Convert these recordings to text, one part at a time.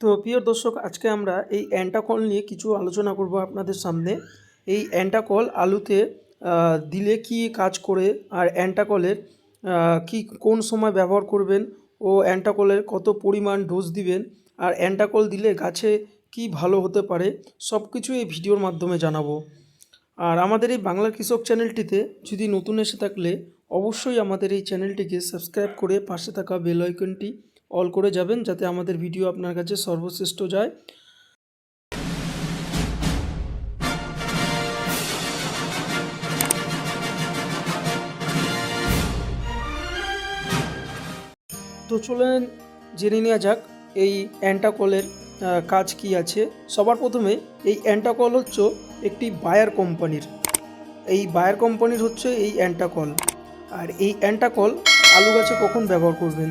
তো প্রিয় দর্শক, আজকে আমরা এই অ্যান্টাকল নিয়ে কিছু আলোচনা করব আপনাদের সামনে। এই অ্যান্টাকল আলুতে দিলে কি কাজ করে আর অ্যান্টাকলের কি কোন সময় ব্যবহার করবেন ও অ্যান্টাকলের কত পরিমাণ ডোজ দিবেন আর অ্যান্টাকল দিলে গাছে কি ভালো হতে পারে সব কিছু এই ভিডিওর মাধ্যমে জানাব। আর আমাদের এই বাংলার কৃষক চ্যানেলটিতে যদি নতুন এসে থাকলে অবশ্যই আমাদের এই চ্যানেলটিকে সাবস্ক্রাইব করে পাশে থাকা বেল আইকনটি অল করে যাবেন যাতে আমাদের ভিডিও আপনার কাছে সর্বশ্রেষ্ঠ যায়। তো চলেন জেনে নেওয়া যাক, এই অ্যান্টাকলের কাজ কি আছে? সবার প্রথমে এই অ্যান্টাকল হচ্ছে একটি বায়ার কোম্পানির এই বায়ার কোম্পানির হচ্ছে এই অ্যান্টাকল আর এই অ্যান্টাকল আলু গাছে কখন ব্যবহার করবেন?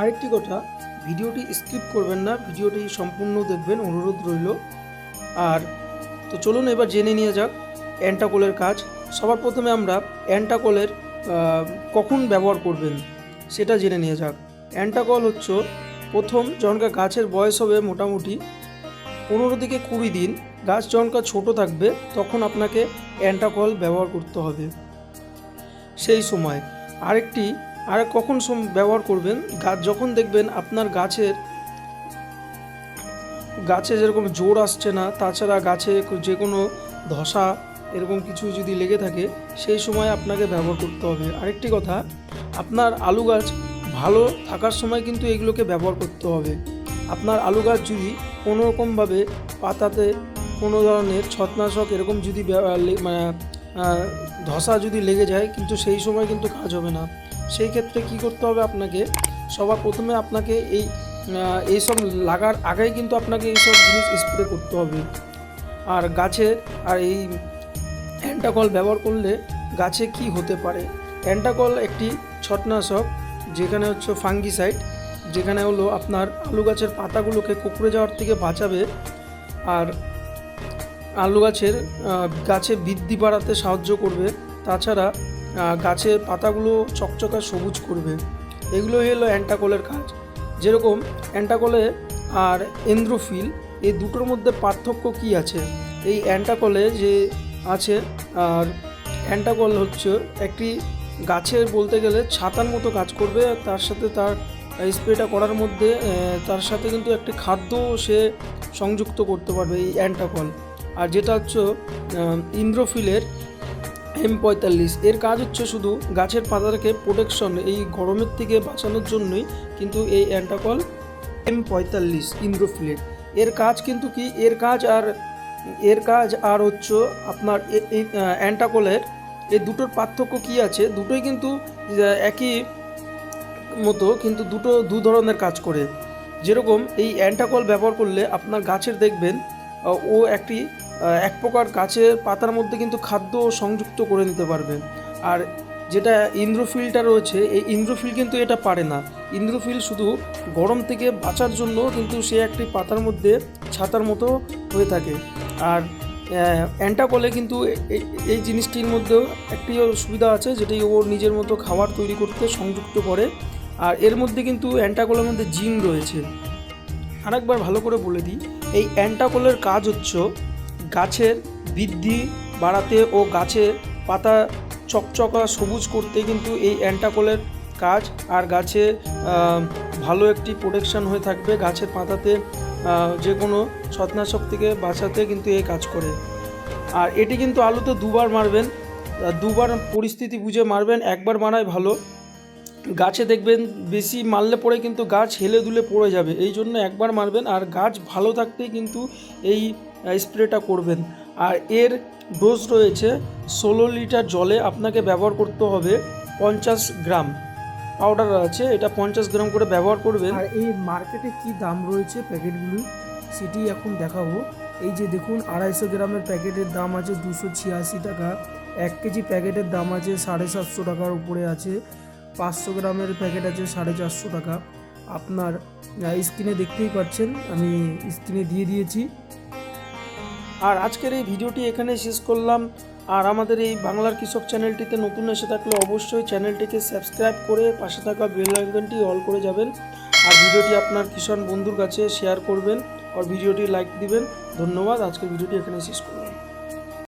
আরেকটি কথা, ভিডিওটি স্কিপ করবেন না, ভিডিওটি সম্পূর্ণ দেখবেন, অনুরোধ রইল। আর তো চলুন এবার জেনে নিয়ে যাক অ্যান্টাকলের কাজ। সবার প্রথমে আমরা অ্যান্টাকলের কখন ব্যবহার করবেন সেটা জেনে নিয়ে যাক। অ্যান্টাকল হচ্ছে প্রথম, জনকা গাছের বয়স হবে মোটামুটি পনেরো থেকে কুড়ি দিন। গাছ জনকা ছোট থাকবে, তখন আপনাকে অ্যান্টাকল ব্যবহার করতে হবে। সেই সময় আরেকটি আর কখন সম- ব্যবহার করবেন? গাছ যখন দেখবেন আপনার গাছের, গাছে যেরকম জোর আসছে না, তাছাড়া গাছে যে কোনো ধসা, এরকম কিছু যদি লেগে থাকে, সেই সময় আপনাকে ব্যবহার করতে হবে। আরেকটি কথা, আপনার আলু গাছ ভালো থাকার সময় কিন্তু এগুলোকে ব্যবহার করতে হবে। আপনার আলু গাছ যদি কোনো রকমভাবে পাতাতে কোনো ধরনের ছত্রাশক এরকম যদি মানে ধসা যদি লেগে যায়, কিন্তু সেই সময় কিন্তু কাজ হবে না। সেই ক্ষেত্রে কি করতে হবে আপনাকে? সবার প্রথমে আপনাকে এই এইসব লাগার আগেই কিন্তু আপনাকে এইসব জিনিস স্প্রে করতে হবে। আর গাছের আর এই অ্যান্টাকল ব্যবহার করলে গাছে কি হতে পারে? অ্যান্টাকল একটি ছটনাশক যেখানে হচ্ছে ফাঙ্গিসাইড যেখানে হলো আপনার আলু গাছের পাতাগুলোকে কুকড়ে যাওয়ার থেকে বাঁচাবে। আর আলু গাছের গাছে বৃদ্ধি বাড়াতে সাহায্য করবে। তাছাড়া গাছের পাতাগুলো চকচকা সবুজ করবে। এগুলোই হলো অ্যান্টাকলের কাজ। যেরকম অ্যান্টাকলে আর এন্দ্রোফিল এই দুটোর মধ্যে পার্থক্য কি আছে? এই অ্যান্টাকলে যে আছে, আর অ্যান্টাকল হচ্ছে একটি গাছের বলতে গেলে ছাতার মতো কাজ করবে তার সাথে তার স্প্রেটা করার মধ্যে তার সাথে কিন্তু একটি খাদ্য সে সংযুক্ত করতে পারবে এই অ্যান্টাকল। আর যেটা হচ্ছে ইন্দ্রোফিলের এম পঁয়তাল্লিশ এর কাজ হচ্ছে শুধু গাছের পাতাকে প্রোটেকশন এই গরমের থেকে বাঁচানোর জন্যই কিন্তু এই অ্যান্টাকল এম পঁয়তাল্লিশ ইন্দ্রোফিলের এর কাজ কিন্তু কি? এর কাজ আর, এর কাজ আর হচ্ছে আপনার অ্যান্টাকলের এই দুটোর পার্থক্য কি আছে? দুটোই কিন্তু একই মতো কিন্তু দুটো দু ধরনের কাজ করে। যেরকম এই অ্যান্টাকল ব্যবহার করলে আপনার গাছের দেখবেন ও একটি এক প্রকার গাছের পাতার মধ্যে কিন্তু খাদ্য সংযুক্ত করে নিতে পারবে। আর যেটা ইন্দ্রফিলটা রয়েছে, এই ইন্দ্রফিল কিন্তু এটা পারে না। ইন্দ্রফিল শুধু গরম থেকে বাঁচার জন্য কিন্তু সে একটি পাতার মধ্যে ছাতার মতো হয়ে থাকে। আর অ্যান্টাকলে কিন্তু এই জিনিসটির মধ্যেও একটি সুবিধা আছে, যেটি ও নিজের মতো খাবার তৈরি করতে সংযুক্ত করে। আর এর মধ্যে কিন্তু অ্যান্টাকলের মধ্যে জিন রয়েছে। আরেকবার ভালো করে বলে দিই, এই অ্যান্টাকলের কাজ হচ্ছে গাছের বৃদ্ধি বাড়াতে ও গাছের পাতা চকচকা সবুজ করতে কিন্তু এই অ্যান্টাকলের কাজ আর গাছে ভালো একটি প্রোটেকশন হয়ে থাকবে। গাছের পাতাতে যে কোনো ছত্রাশক থেকে বাঁচাতে কিন্তু এই কাজ করে। আর এটি কিন্তু আলুতে দুবার মারবেন দুবার পরিস্থিতি বুঝে মারবেন, একবার মারাই ভালো। গাছে দেখবেন বেশি মারলে পরে কিন্তু গাছ হেলে দুলে পড়ে যাবে, এই জন্য একবার মারবেন। আর গাছ ভালো থাকতেই কিন্তু এই স্প্রেটা করবেন। আর এর ডোজ রয়েছে, ষোলো লিটার জলে আপনাকে ব্যবহার করতে হবে পঞ্চাশ গ্রাম। পাউডার আছে, এটা পঞ্চাশ গ্রাম করে ব্যবহার করবেন। আর এই মার্কেটে কি দাম রয়েছে প্যাকেটগুলি সেটি এখন দেখাবো। এই যে দেখুন, আড়াইশো গ্রামের প্যাকেটের দাম আছে দুশো ছিয়াশি টাকা। এক কেজি প্যাকেটের দাম আছে সাড়ে সাতশো টাকার উপরে আছে। পাঁচশো গ্রামের প্যাকেট আছে সাড়ে চারশো টাকা। আপনার স্ক্রিনে দেখতেই পাচ্ছেন, আমি স্ক্রিনে দিয়ে দিয়েছি। আর আজকের এই ভিডিওটি এখানে শেষ করলাম। আর আমাদের এই বাংলার কৃষক চ্যানেলটিতে নতুন এসে থাকলে অবশ্যই চ্যানেলটিকে সাবস্ক্রাইব করে পাশে থাকা বেল আইকনটি অল করে যাবেন। আর ভিডিওটি আপনার কিষাণ বন্ধুর কাছে শেয়ার করবেন। আর ভিডিওটি লাইক দিবেন। ধন্যবাদ। আজকের ভিডিওটি এখানে শেষ করলাম।